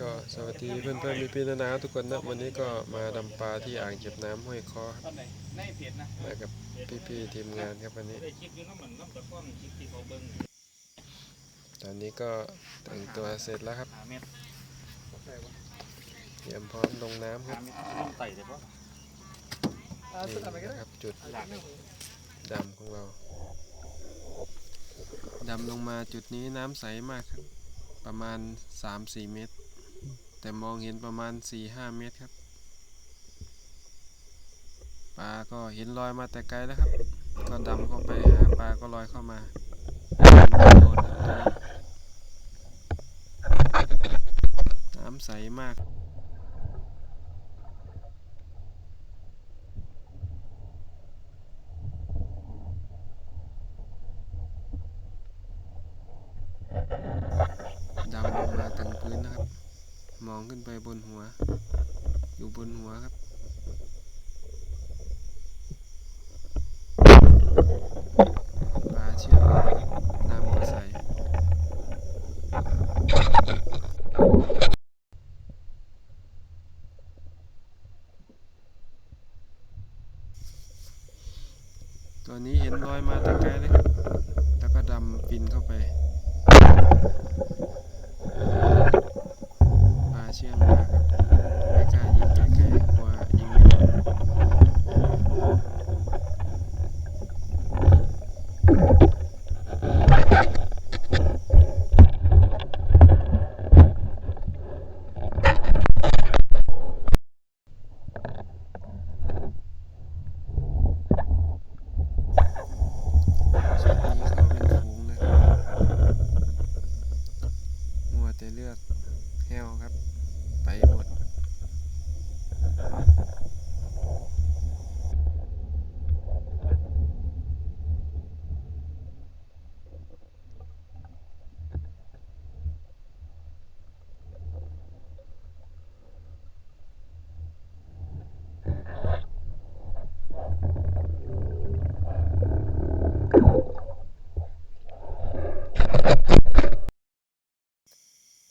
ก็สวัสดีเพื่อนเพื่อนๆมีพี่ๆนาทุกคนนะวันนี้ก็มาดำปลาที่อ่างเก็บน้ำห้วยคอครับตอนไหนในเพจนะมากับพี่ๆทีมงานครับวันนี้ ตอนนี้ก็แต่งตัวเสร็จแล้วครับเตรียมพร้อมลงน้ำครับนี่นะครับจุดดำของเราดำลงมาจุดนี้น้ำใสมากครับ ประมาณ 3-4 เมตร แต่มองเห็นประมาณ 4-5 เมตรครับ ปลาก็เห็นลอยมาแต่ไกลแล้วครับ ก็ดำเข้าไปหาปลาก็ลอยเข้ามาโดนน้ำใสมาก ดำลงมาถึงพื้นนะครับ มองขึ้นไปบนหัว อยู่บนหัวครับ ปลาเชื่อมน้ำก็ใสตัวนี้เห็นลอยมาแต่ไกลเลยครับ แล้วก็ดำปินเข้าไป ปลาเชื่องมากครับไม่กล้ายิงไกลๆกลัวยิงไม่โดนชุดนี้เขาเป็นฝูงนะครับ จะเลือกแห้วครับ ไปหมด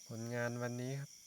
ผลงานวันนี้ครับ